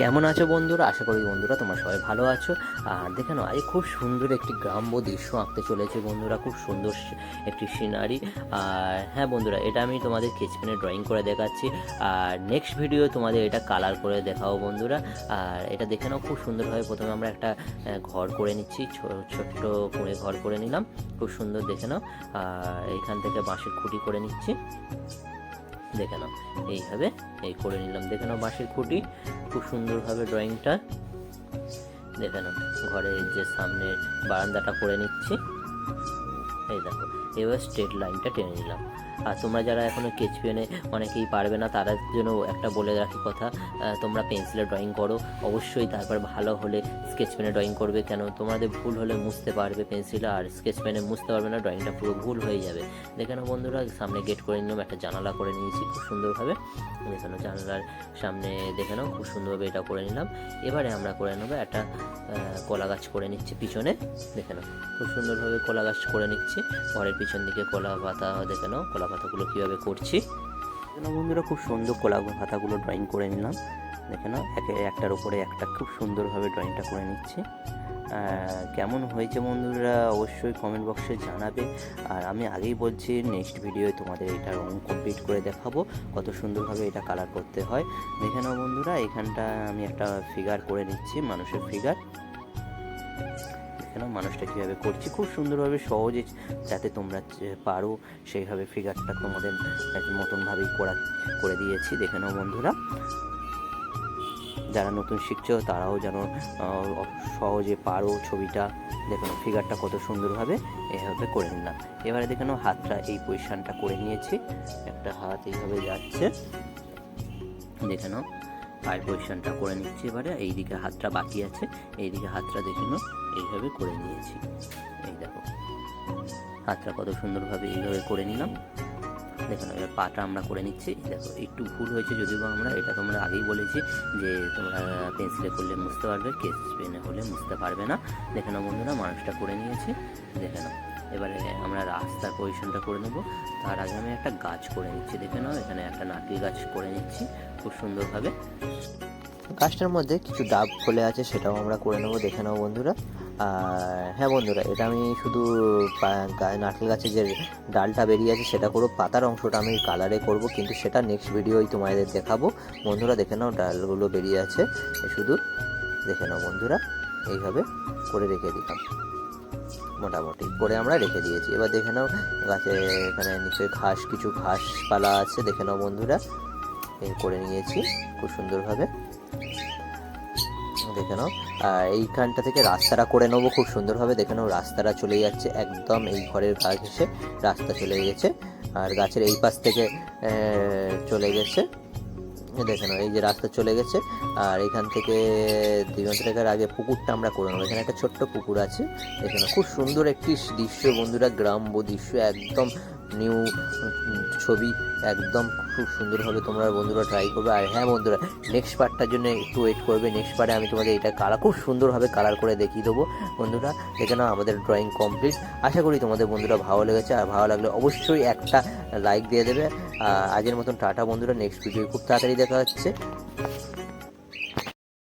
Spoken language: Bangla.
কেমন আছো বন্ধুরা? আশা করি বন্ধুরা তোমরা সবাই ভালো আছো। আর দেখে নাও আজ খুব সুন্দর একটি গ্রাম্য দৃশ্য আঁকতে চলেছে বন্ধুরা, খুব সুন্দর একটি সিনারি। আর হ্যাঁ বন্ধুরা, এটা আমি তোমাদের কেচপেনে ড্রয়িং করে দেখাচ্ছি। আর নেক্সট ভিডিও তোমাদের এটা কালার করে দেখাবো বন্ধুরা। আর এটা দেখে নাও, খুব সুন্দরভাবে প্রথমে আমরা একটা ঘর করে নিচ্ছি। ছোট্ট করে ঘর করে নিলাম। খুব সুন্দর দেখে নাও। আর এইখান থেকে বাঁশের খুঁটি করে নিচ্ছি। দেখে নাও। এইভাবে এই করে নিলাম। দেখে নাও বাঁশের খুঁটি। খুব সুন্দরভাবে ড্রয়িংটা দেখে নাও। ঘরের যে সামনের বারান্দাটা করে নিচ্ছি। এই দেখো, এবার স্ট্রেট লাইনটা টেনে নিলাম। আর তোমরা যারা এখনও স্কেচ পেনে অনেকেই পারবে না তাদের জন্য একটা বলে রাখি কথা তোমরা পেন্সিলে ড্রয়িং করো। অবশ্যই তারপর ভালো হলে স্কেচ পেনে ড্রয়িং করবে, কেন তোমাদের ভুল হলে মুছতে পারবে পেন্সিলে আর স্কেচ পেনে মুছতে পারবে না ড্রয়িংটা পুরো ভুল হয়ে যাবে। দেখে নাও বন্ধুরা, সামনে গেট করে নিলাম, একটা জানালা করে নিয়েছি খুব সুন্দরভাবে। দেখে নাও জানালার সামনে, দেখে নাও খুব সুন্দরভাবে এটা করে নিলাম। এবারে আমরা করে নেব একটা কলা গাছ করে নিচ্ছি পিছনে। দেখে নাও, খুব সুন্দরভাবে কলা গাছ করে নিচ্ছি। ঘরের পিছন দিকে কলা পাতা, দেখে নাও কলা পাতাগুলো কীভাবে করছি। বন্ধুরা, খুব সুন্দর কলা পাতাগুলো ড্রয়িং করে নিলাম। দেখে নাও, একে, একটার উপরে একটা খুব সুন্দরভাবে ড্রয়িংটা করে নিচ্ছি। কেমন হয়েছে বন্ধুরা, অবশ্যই কমেন্ট বক্সে জানাবে। আর আমি আগেই বলছি নেক্সট ভিডিওয়ে তোমাদের এটা রং কমপ্লিট করে দেখাবো, কত সুন্দরভাবে এটা কালার করতে হয়। দেখে নাও বন্ধুরা, এখানটা আমি একটা ফিগার করে নিচ্ছি, মানুষের ফিগার নাও মানুষটা কীভাবে করছি? খুব সুন্দরভাবে সহজে যাতে তোমরা পারো সেইভাবে ফিগারটা তোমাদের মতনভাবেই করা, করে দিয়েছি। দেখে নাও বন্ধুরা। যারা নতুন শিখছো, তারাও যেন সহজে পারো ছবিটা। দেখো না ফিগারটা কত সুন্দরভাবে এইভাবে করে নিলাম। এবারে দেখে নাও হাতটা এই পজিশানটা করে নিয়েছি। একটা হাত এইভাবে যাচ্ছে। দেখে নাও। পায়ের পজিশনটা করে নিচ্ছি এবারে। এইদিকে হাতটা বাকি আছে। এইদিকে হাতটা দেখে নাও, এইভাবে করে নিয়েছি। এই দেখো, হাতটা কত সুন্দরভাবে এইভাবে করে নিলাম। দেখো না এবার পাটা আমরা করে নিচ্ছি। দেখো, একটু ভুল হয়েছে যদিও আমরা, এটা তোমরা আগেই বলেছি যে তোমরা পেন্সিলে করলে মুছতে পারবে, কেস পেনে হলে মুছতে পারবে না। দেখে নাও বন্ধুরা মানুষটা করে নিয়েছি। দেখে নাও। এবারে আমরা রাস্তার পজিশনটা করে নেব। তার আগে আমি একটা গাছ করে নিচ্ছি, দেখে নাও, এখানে একটা নারকেল গাছ করে নিচ্ছি, খুব সুন্দরভাবে। গাছটার মধ্যে কিছু ডাব ফলে আছে, সেটাও আমরা করে নেব, দেখে নাও বন্ধুরা। আর হ্যাঁ বন্ধুরা, এটা আমি শুধু নারকেল গাছের যে ডালটা বেরিয়ে আছে, সেটা করব। পাতার অংশটা আমি কালারে করব, কিন্তু সেটা নেক্সট ভিডিওই তোমাদের দেখাবো। বন্ধুরা, দেখে নাও, ডালগুলো বেরিয়ে আছে, শুধু দেখে নাও বন্ধুরা। এইভাবে করে রেখে দিলাম। মোটামুটি করে আমরা রেখে দিয়েছি। এবার দেখে নাও, গাছে এখানে নিচে ঘাস, কিছু ঘাসপালা আছে। দেখে নাও বন্ধুরা করে নিয়েছি খুব সুন্দরভাবে। দেখে নাও, আর এইখানটা থেকে রাস্তাটা করে নেব খুব সুন্দরভাবে। দেখে নাও, রাস্তাটা চলে যাচ্ছে একদম এই ঘরের ঘেসে রাস্তা চলে গেছে। আর গাছের এই পাশ থেকে চলে গেছে। দেখে নাও এই যে রাস্তা চলে গেছে, আর এখান থেকে দিগন্ত রেখার আগে পুকুরটা আমরা করে নেব। এখানে একটা ছোট্ট পুকুর আছে, এখানে খুব সুন্দর একটি দৃশ্য, বন্ধুরা, গ্রাম্য দৃশ্য, একদম নিউ ছবি একদম খুব সুন্দরভাবে তোমরা বন্ধুরা ট্রাই করবে। আর হ্যাঁ বন্ধুরা নেক্সট পার্টটার জন্য একটু ওয়েট করবে। নেক্সট পার্টে আমি তোমাদের এটা কালার খুব সুন্দরভাবে কালার করে দেখিয়ে দেবো। বন্ধুরা, দেখে নাও আমাদের ড্রয়িং কমপ্লিট আশা করি তোমাদের বন্ধুরা ভালো লেগেছে। আর ভালো লাগলে অবশ্যই একটা লাইক দিয়ে দেবে। আজের মতন টাটা বন্ধুরা। নেক্সট ভিডিও খুব তাড়াতাড়ি দেখা হচ্ছে।